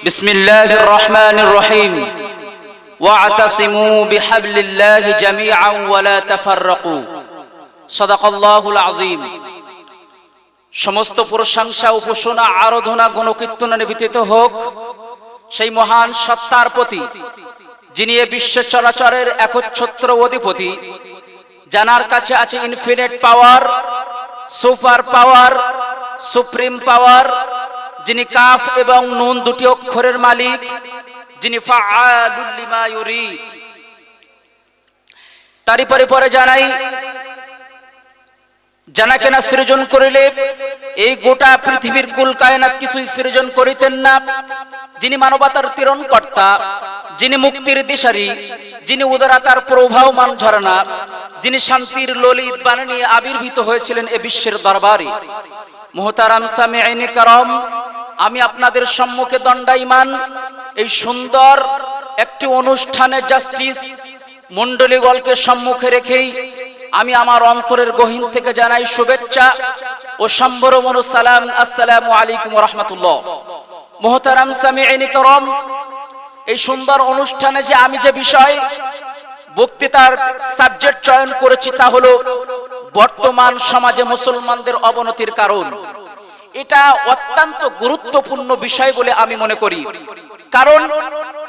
بسم الله الرحمن الرحيم واعتصموا بحبل الله جميعا ولا تفرقوا صدق الله العظيم সমস্ত প্রশংসা উপাসনা আরাধনা গণকীর্তনে নিবেদিত হোক সেই মহান সত্তার প্রতি যিনি এ বিশ্ব চরাচরের একচ্ছত্র অধিপতি জানার কাছে আছে infinite power super power supreme power যিনি কাফ এবং নুন দুটি অক্ষরের মালিক, যিনি তারই পরে পরে জানাই, জানা কেনা সৃজন করিলে এই গোটা পৃথিবীর কুল কায়নাত কিছুই সৃজন করিতেন না। যিনি মানবতার তিরণ কর্তা যিনি মুক্তির দিশারি, যিনি উদারতার প্রভাবমান ঝরনা, যিনি শান্তির ললিত বাণী নিয়ে আবির্ভূত হয়েছিলেন এ বিশ্বের দরবারে। মোহতারাম সামি আইনি কারম, আমি আপনাদের সম্মুখে দণ্ডাইমান এই সুন্দর একটি অনুষ্ঠানে জাস্টিস মন্ডলীগলকে সম্মুখে রেখেই আমি আমার অন্তরের গহীন থেকে জানাই শুভেচ্ছা ও সম্বরমন সালাম, আসসালামু আলাইকুম রহমতুল্লাহ। মোহতারাম সামিআইনি করম, এই সুন্দর অনুষ্ঠানে যে আমি যে বিষয় বক্তৃতার সাবজেক্ট চয়ন করেছি তা হলো বর্তমান সমাজে মুসলমানদের অবনতির কারণ। এটা অত্যন্ত গুরুত্বপূর্ণ বিষয় বলে আমি মনে করি। কারণ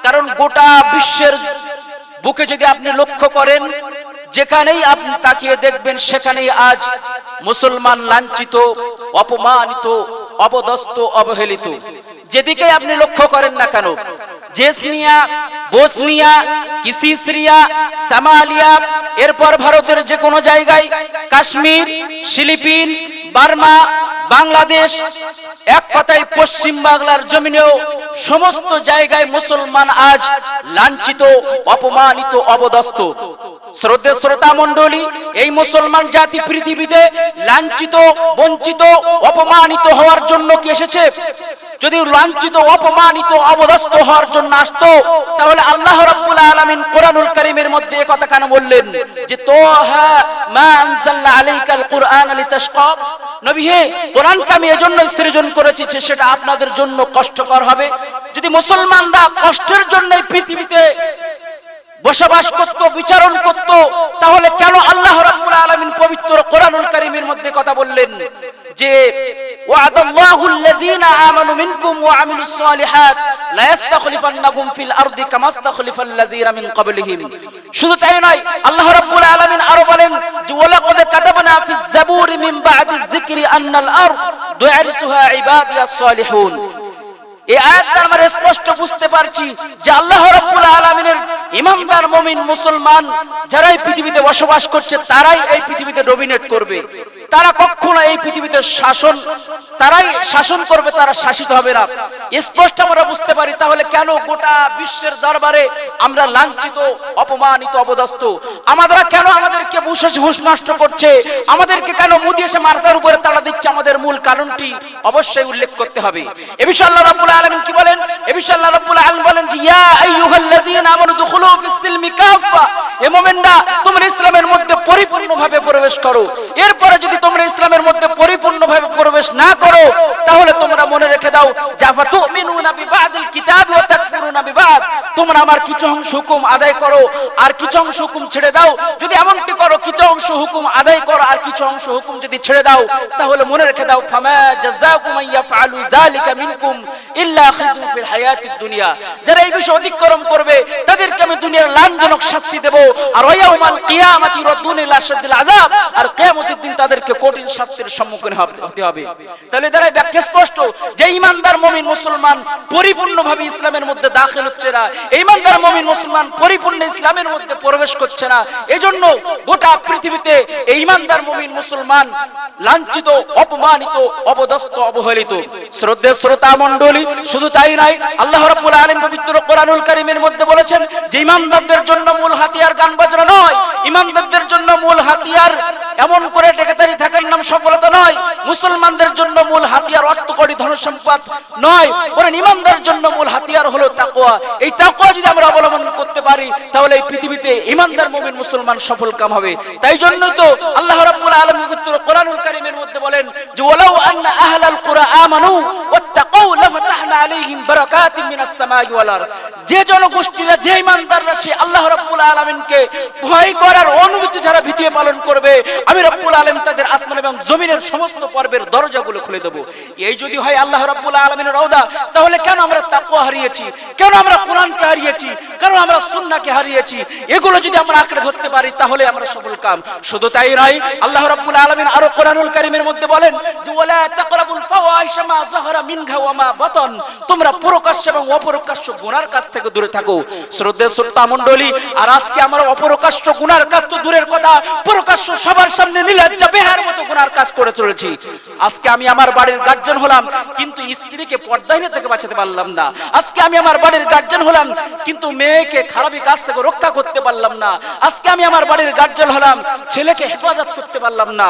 কারণ গোটা বিশ্বের বুকে যদি আপনি লক্ষ্য করেন, যেখানেই আপনি তাকিয়ে দেখবেন, সেখানেই আজ মুসলমান লাঞ্ছিত, অপমানিত অবদস্ত অবহেলিত। যেদিকে আপনি লক্ষ্য করেন না কেন জেসনিয়া, বোসনিয়া, কিসিসরিয়া, সামালিয়া, এরপর ভারতের যে কোনো জায়গায় কাশ্মীর, ফিলিপিন, বার্মা, বাংলাদেশ, এক কথায় পশ্চিম বাংলার জমিনেও সমস্ত জায়গায় মুসলমান আজ লাঞ্ছিত, অপমানিত অবদস্ত শ্রদ্ধে শ্রোতা মন্ডলী এই মুসলমান জাতি পৃথিবীতে লাঞ্ছিত, বঞ্চিত, অপমানিত হওয়ার জন্য কি এসেছে? যদি লাঞ্ছিত, অপমানিত অবদস্ত হওয়ার জন্য আসতো, তাহলে আল্লাহ রাব্বুল আলামিন কোরআনুল কারীমের মধ্যে এই কথা কেন বললেন? যে তোহা মা আনজালনা আলাইকাল কুরআন লিতাশকা। নবী হে, কোরআনকে আমি এজন্য সৃজন করেছি যে সেটা আপনাদের জন্য কষ্টকর হবে। যদি মুসলমানরা কষ্টের জন্য পৃথিবীতে বসবাস করত, বিচারণ করত তাহলে কেন আল্লাহ রাব্বুল আলামিন পবিত্র কোরআনুল কারীমের মধ্যে কথা বললেন যে, ওয়াদাল্লাহু আল্লাযীনা আমানু মিনকুম ওয়া আমিলুস সালিহাত লা ইস্তাখলিফান্নাকুম ফিল আরদি কামা ইস্তাখলিফাল্লাযীনা মিন ক্বাবলিহিম। শুধু তাই নয়, আল্লাহ রাব্বুল আলামিন আরও বলেন যে, ওয়ালাকাদ কাতাবনা ফিজ জাবুরি মিন বা'দি যিকরি আন্নাল আরদ দুয়ারিসুহা ইবাদিয়াস সালিহুন। এই আয়াত আমরা স্পষ্ট বুঝতে পারছি যে আল্লাহ রাব্বুল আলামিনের ইমানদার মুমিন মুসলমান যারাই পৃথিবীতে বসবাস করছে, তারাই এই পৃথিবীতে করবে। তারা কখনো এই পৃথিবীতে শাসন, তারাই শাসন করবে, তারা শাসিত হবে না। স্পষ্ট আমরা বুঝতে পারি, তাহলে কেন গোটা বিশ্বের দরবারে আমরা লাঞ্ছিত, অপমানিত অবদস্ত কেন আমাদেরকে করছে? আমাদেরকে কেন মুদি এসে উপরে তাড়া দিচ্ছে? আমাদের মূল কারণটি অবশ্যই উল্লেখ করতে হবে। এ বিষয়ে আল্লাহ আলামিন কি বলেন? এ বিষয়ে আল্লাহ রাব্বুল আলামিন বলেন যে, ইয়া আইয়ুহাল্লাযীনা আমানু দুখুলু ফিস সিলমি কাফা এ মুমিনরা, তোমরা ইসলামের মধ্যে পরিপূর্ণভাবে প্রবেশ করো। এরপরে যদি তোমরা ইসলামের মধ্যে পরিপূর্ণভাবে প্রবেশ না করো, তাহলে তোমরা মনে রেখে দাও জাফা তুমিনুনা বিবাদিল তোমরা আমার কিছু অংশ হুকুম আদায় করো, আর কিছু অংশ হুকুম ছেড়ে দাও। যদি এমনটি করো, কিছু অংশ হুকুম আদায় করো, আর কিছু অংশ হুকুম যদি ছেড়ে দাও, তাহলে মনে রেখে দাও, ফামা জাযাকুম যালিকা মিনকুম ইল্লা খিজু ফিল হায়াতিদ দুনিয়া। যারা এই বিষয় অতিক্রম করবে, তাদেরকে আমি দুনিয়ার লাঞ্ছনক শাস্তি দেব, আর ওয়াউমাল কিয়ামাতি ইলা আযাব, আর কিয়ামতের দিন তাদেরকে কঠিন শাস্তির সম্মুখীন হতে হবে। তাহলে দ্বারা ব্যাখ্যা স্পষ্ট, যে ইমানদার মুমিন মুসলমান পরিপূর্ণভাবে ইসলামের মধ্যে দাখিল হচ্ছে না ইমানদার মুমিন মুসলমান পরিপূর্ণ ইসলামের মধ্যে প্রবেশ করছে না। এজন্য গোটা পৃথিবীতে এই ইমানদার মুমিন মুসলমান লাঞ্ছিত, অপমানিত অবদস্ত অবহেলিত। শ্রদ্ধে শ্রোতা মণ্ডলী, শুধু তাই নাই আল্লাহ রাব্বুল আলামিন পবিত্র কোরআনুল কারীমের মধ্যে বলেছেন যে ইমানদারদের জন্য মূল হাতিয়ার গান বাজনা নয়। ইমানদারদের জন্য মূল হাতিয়ার এমন করে টেকাতারি থাকার নাম সফলতা নয়। মুসলমানদের জন্য মূল হাতিয়ার অর্থ ধন সম্পদ নয়। বরং ইমানদার জন্য মূল হাতিয়ার হলো তাকওয়া। এই তাকওয়া যদি আমরা অবলম্বন করতে পারি, তাহলে এই পৃথিবীতে ইমানদার মুমিন মুসলমান সফল কাম হবে। তাই জন্য তো আল্লাহ রাব্বুল আলামিন পবিত্র কোরআনুল কারীমের মধ্যে বলেন যে, ওয়ালাউ আন্না আহলাল কুরআ আমানু আনজালনা আলাইহিম বারাকাতিম মিনাস সামাই ওয়াল যে জনগোষ্ঠীরা, যে ইমানদাররা, সে আল্লাহ রাব্বুল আলামিনকে ভয় করার অনুভূতি যারা পালন করবে, আমি রব্বুল আলামিন তাদের আসমান এবং জমিনের সমস্ত পর্বের দরজাগুলো খুলে দেব। এই যদি হয় আল্লাহ রাব্বুল আলামিনের তাহলে কেন আমরা তাকওয়া হারিয়েছি? কেন আমরা কোরআনকে হারিয়েছি? আমরা সুন্নাহকে হারিয়েছি? এগুলো যদি আমরা আঁকড়ে ধরতে পারি, তাহলে আমরা সফল কাম। শুধু তাই নয়, আল্লাহ রাব্বুল আলামিন আরও কোরআনুল কারীমের মধ্যে বলেন যে, ওয়ালা তাকরাবুল ফাওয়াহিশা মা যাহারা মিনহা ওয়া তোমরা প্রকাশ্য এবং গুনার কাছ থেকে দূরে থাকো। শ্রদ্ধেয় শ্রোতা মণ্ডলী, আর আজকে আমরা গুনার তো দূরের কথা, প্রকাশ্য সবার সামনে নিলজ্জা বেহার মতো গুনার কাজ করে চলেছি। আজকে আমি আমার বাড়ির গার্জেন হলাম, কিন্তু স্ত্রীকে থেকে বাঁচাতে পারলাম না। আজকে আমি আমার বাড়ির গার্জেন হলাম, কিন্তু মেয়েকে খারাপি কাজ থেকে রক্ষা করতে পারলাম না। আজকে আমি আমার বাড়ির গার্জেন হলাম, ছেলেকে হেফাজত করতে পারলাম না।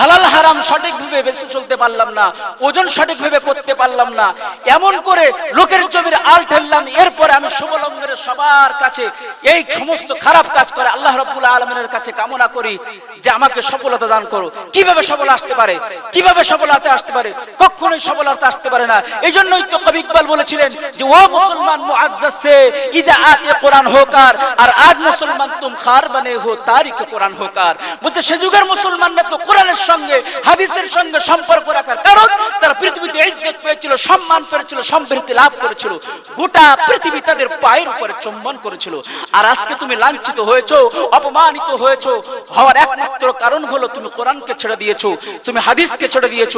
হালাল হারাম সঠিকভাবে বেঁচে চলতে পারলাম না। ওজন সঠিকভাবে করতে পারলাম না। এমন করে লোকের জমির আল ঠেললাম, এরপরে আমি শুভলঙ্গের সবার কাছে এই সমস্ত খারাপ কাজ করে আল্লাহ রব্বুল আলমিনের কাছে কামনা করি যে আমাকে সফলতা দান করো। কীভাবে সফল আসতে পারে? কীভাবে সফলতা আসতে পারে? কখনোই সফলতা আসতে পারে না। এই জন্যই তো কবি ইকবাল বলেছিলেন যে, ও মুসলমান মুআজ্জাজ সে ইদা আতে কোরআন হোকার, আর আজ মুসলমান তুম খার বনে হো, তারিখ কোরআন হোকার। বলতে সে যুগের মুসলমানরা তো কোরআনের সঙ্গে, হাদিসের সঙ্গে সম্পর্ক রাখার কারণ তারা পৃথিবীতে ইজ্জত পেয়েছিল, সম্মান পেয়েছিল, সমৃদ্ধি লাভ করেছিল। গোটা পৃথিবী তাদের পায়ের উপরে চুম্বন করেছিল। আর আজকে তুমি লাঞ্ছিত হয়েছো, অপমানিত হয়েছো। হওয়ার একমাত্র কারণ হলো তুমি কোরআনকে ছেড়ে দিয়েছ, তুমি হাদিসকে ছেড়ে দিয়েছ।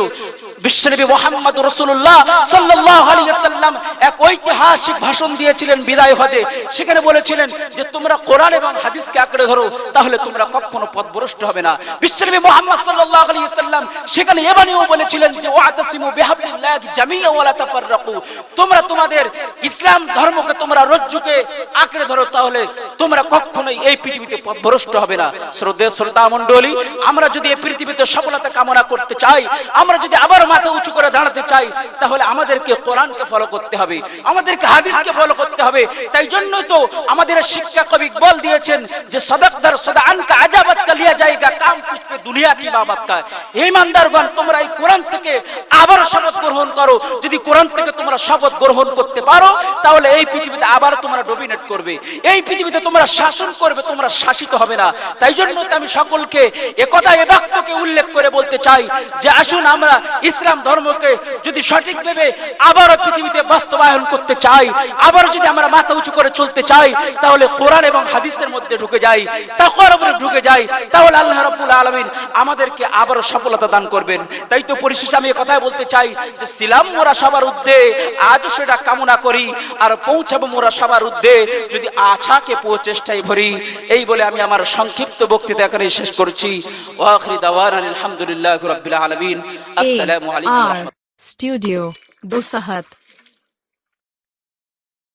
বিশ্বনবী মোহাম্মদ রসুল্লাহ সাল্লাল্লাহু আলাইহি ওয়াসাল্লাম এক ঐতিহাসিক ভাষণ দিয়েছিলেন বিদায় হজে। সেখানে বলেছিলেন যে, তোমরা কোরআন এবং হাদিসকে আঁকড়ে ধরো, তাহলে তোমরা কখনো পথভ্রষ্ট হবে না। বিশ্বনবী মোহাম্মদ সাল্লাল্লাহু আলাইহি ওয়াসাল্লাম সেখানে এবারেও বলেছিলেন যে, ওয়াতাসিমু বিহাবলিল্লাহ জামিয়া ওয়ালা তাফাররাকু। তোমরা তোমাদের ইসলাম ধর্মকে, তোমরা রজ্জুকে আঁকড়ে ধরো, তাহলে তোমরা কখনোই এই পৃথিবীতে পথভ্রষ্ট হবে না। শ্রদ্ধেয় শ্রোতা মণ্ডলী, আমরা যদি এই পৃথিবীতে সফলতা কামনা করতে চাই, আমরা যদি আবার মাথা উঁচু করে দাঁড়াতে চাই, তাহলে আমাদেরকে কোরআনকে ফলো করতে হবে। আমাদেরকে হাদিসকে ফলো করতে হবে। তাই জন্যই তো আমাদের শিক্ষা কবি ইকবাল দিয়েছেন যে সদকদার সদা আনকা আজাবাত কা লিয়া জায়গা কাম পুষ্পে দুনিয়া কি বাবাত কা হে ইমানদারগণ, তোমরা এই কোরআন থেকে আবার শপথ গ্রহণ করো। যদি কোরআন থেকে তোমরা শপথ গ্রহণ করতে পারো, তাহলে এই পৃথিবীতে আবার তোমরা ডোমিনেট করবে। এই পৃথিবীতে তোমরা শাসন করবে, তোমরা শাসিত হবে না। তাই জন্য আমি সকলকে একথা এ বাক্যকে উল্লেখ করে বলতে চাই যে আসুন আমরা ইসলাম ধর্মকে যদি সঠিকভাবে আবারও পৃথিবীতে বাস্তবায়ন করতে চাই আবার যদি আমরা মাথা উঁচু করে চলতে চাই তাহলে কোরআন এবং হাদিসের মধ্যে ঢুকে যাই তাকওয়ার উপরে ঢুকে যাই তাহলে আল্লাহ রাব্বুল আলামিন আমাদেরকে আবারও সফলতা দান করবেন। তাই তো পরিশেষে আমি কথাই বলতে চাই যে সিলাম মোরা সবার উদ্দে আজও সেটা কামনা করি আর পৌঁছাবো মোরা সবার উদ্দে যদি আছাকে প্রচেষ্টায় ভরি এই বলে আমি আমার সংক্ষিপ্ত বক্তৃতা এখানে শেষ করছি। ওয়াখির দাওয়ান আলহামদুলিল্লাহ রাব্বিল আলামিন। আসসালামু আলাইকুম Studio Busahat